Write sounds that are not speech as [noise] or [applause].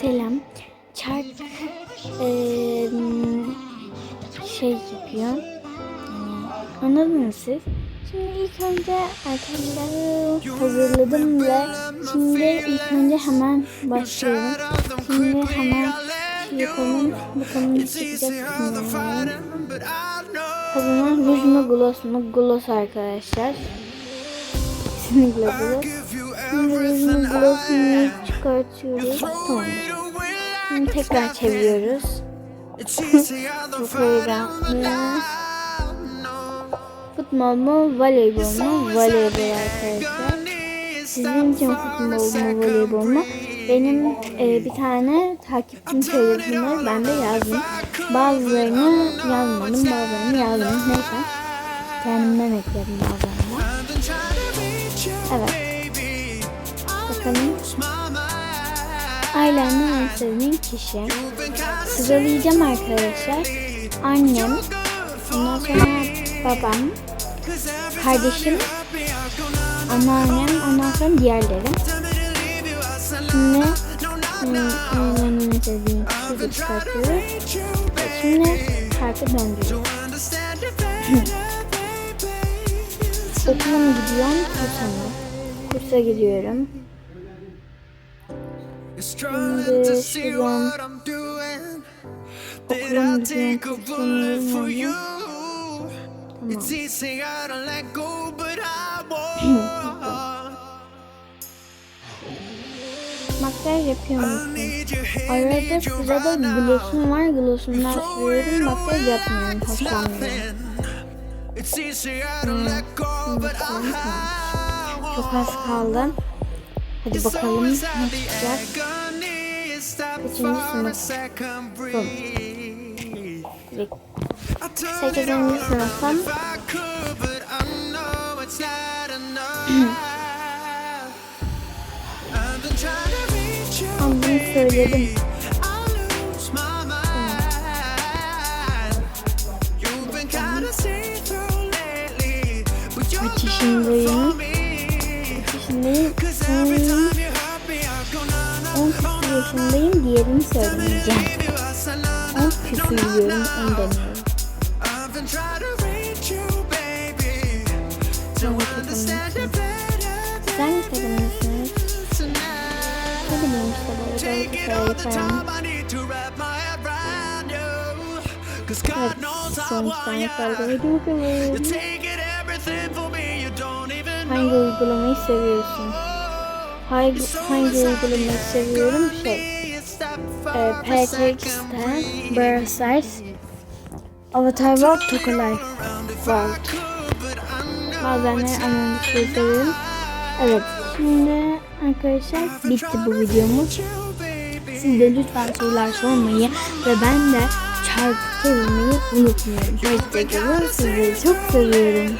selam. Çark eee, şey yapıyor. Anladınız siz? Şimdi ilk önce arkadaşlar hazırladım ve şimdi ilk önce hemen başlıyorum. Şimdi hemen yapalım. Bakalım ne çıkacak. Kazanan ruj mu gloss mu? Gloss arkadaşlar. [laughs] Kesinlikle gloss. Gloss mu çıkartıyoruz. Tamam. Şimdi tekrar çeviriyoruz. [laughs] Çok heyecanlı. Futbol mu, voleybol mu? Voleybol arkadaşlar. Sizin için futbol mu, voleybol mu? Benim e, bir tane takipçim söyledi bunları. Ben de yazdım. Bazılarını yazmadım, bazılarını yazdım. Neyse. Kendimden ekledim bazılarını. Evet. Bakalım. Ailemden en sevdiğim kişi. Sıralayacağım arkadaşlar. Annem, ondan sonra babam, kardeşim, anneannem, ondan sonra diğerleri. Şimdi hmm, ailemden en sevdiğim kişi de çıkartıyoruz. Şimdi çarpı döndürüyoruz. [laughs] Okula mı gidiyorum, kursa mı? Kursa gidiyorum. To let go, but I won't. Makyaj yapıyor musun? Arada sırada glossum var. Glossumdan sürüyorum. Makyaj yapmıyorum. Hoşlanmıyorum. I Çok az kaldı. Hadi bakalım ne çıkacak. Kaçıncı sınıf? breathe. Direkt I turn it Sekizinci on sınıftan aldığını söyledim. Kaç yaşındayım? yaşındayım. Hmm. 10 küsur yaşındayım diğerini söylemeyeceğim. 10 küsur diyorum 10 demiyorum. Sen ne tanımıyorsunuz? Ne bileyim işte böyle ben hikaye falan. Evet, sonuçtan fark ediyor. Hangi uygulamayı seviyorsun? Hangi, hangi uygulamayı seviyorum? Şey, e, Brawl Stars, Avatar World, Toka Life World. Bazen de Among Us'u seviyorum. Evet, şimdi arkadaşlar bitti bu videomuz. Siz de lütfen sorular sormayı ve ben de çarpı sormayı unutmayın. Hoşçakalın. Sizleri çok seviyorum.